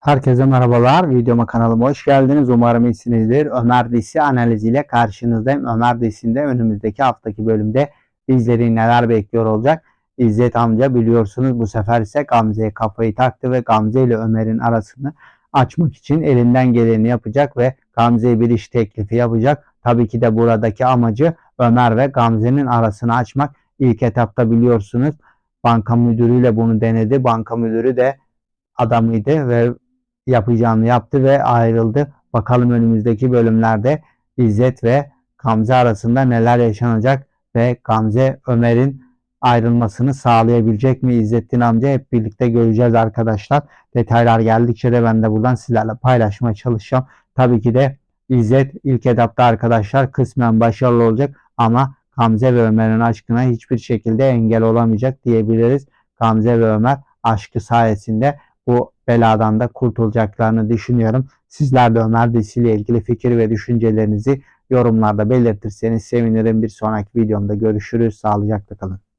Herkese merhabalar. Videoma kanalıma hoş geldiniz. Umarım iyisinizdir. Ömer dizisi analiziyle karşınızdayım. Ömer dizisinde önümüzdeki haftaki bölümde bizleri neler bekliyor olacak? İzzet amca biliyorsunuz bu sefer ise Gamze'ye kafayı taktı ve Gamze ile Ömer'in arasını açmak için elinden geleni yapacak ve Gamze'ye bir iş teklifi yapacak. Tabii ki de buradaki amacı Ömer ve Gamze'nin arasını açmak. İlk etapta biliyorsunuz banka müdürüyle bunu denedi. Banka müdürü de adamıydı ve yapacağını yaptı ve ayrıldı. Bakalım önümüzdeki bölümlerde İzzet ve Gamze arasında neler yaşanacak ve Gamze Ömer'in ayrılmasını sağlayabilecek mi İzzettin amca hep birlikte göreceğiz arkadaşlar. Detaylar geldikçe de ben de buradan sizlerle paylaşmaya çalışacağım. Tabii ki de İzzet ilk etapta arkadaşlar kısmen başarılı olacak ama Gamze ve Ömer'in aşkına hiçbir şekilde engel olamayacak diyebiliriz. Gamze ve Ömer aşkı sayesinde bu beladan da kurtulacaklarını düşünüyorum. Sizler de Ömer dizisiyle ilgili fikir ve düşüncelerinizi yorumlarda belirtirseniz sevinirim. Bir sonraki videomda görüşürüz. Sağlıcakla kalın.